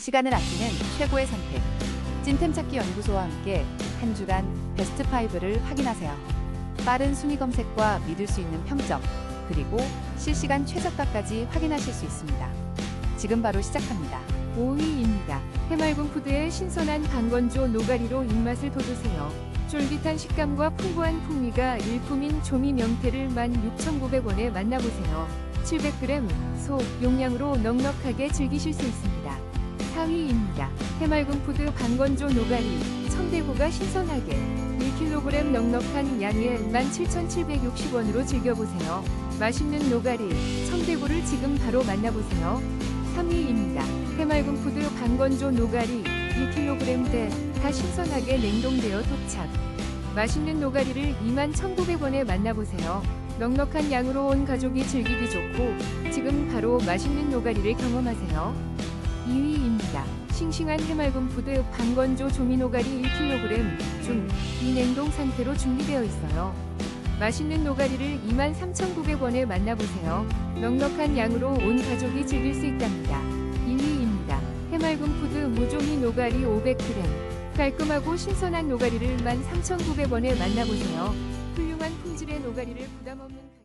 시간을 아끼는 최고의 선택. 찐템 찾기 연구소와 함께 한 주간 베스트 5를 확인하세요. 빠른 순위 검색과 믿을 수 있는 평점, 그리고 실시간 최저가까지 확인하실 수 있습니다. 지금 바로 시작합니다. 5위입니다. 해맑은 푸드의 신선한 강건조 노가리로 입맛을 돋우세요. 쫄깃한 식감과 풍부한 풍미가 일품인 조미 명태를 16,900원에 만나보세요. 700g 소 용량으로 넉넉하게 즐기실 수 있습니다. 4위입니다. 해맑은 푸드 반건조 노가리 청대구가 신선하게 1kg 넉넉한 양에 17,760원으로 즐겨보세요. 맛있는 노가리 청대구를 지금 바로 만나보세요. 3위입니다. 해맑은 푸드 반건조 노가리 1kg대 다 신선하게 냉동되어 도착. 맛있는 노가리를 21,900원에 만나보세요. 넉넉한 양으로 온 가족이 즐기기 좋고 지금 바로 맛있는 노가리를 경험하세요. 2위입니다. 싱싱한 해맑은 푸드 반건조 조미노가리 1kg 중 비냉동 상태로 준비되어 있어요. 맛있는 노가리를 23,900원에 만나보세요. 넉넉한 양으로 온 가족이 즐길 수 있답니다. 1위입니다. 해맑은 푸드 무조미 노가리 500g. 깔끔하고 신선한 노가리를 13,900원에 만나보세요. 훌륭한 품질의 노가리를 부담 없는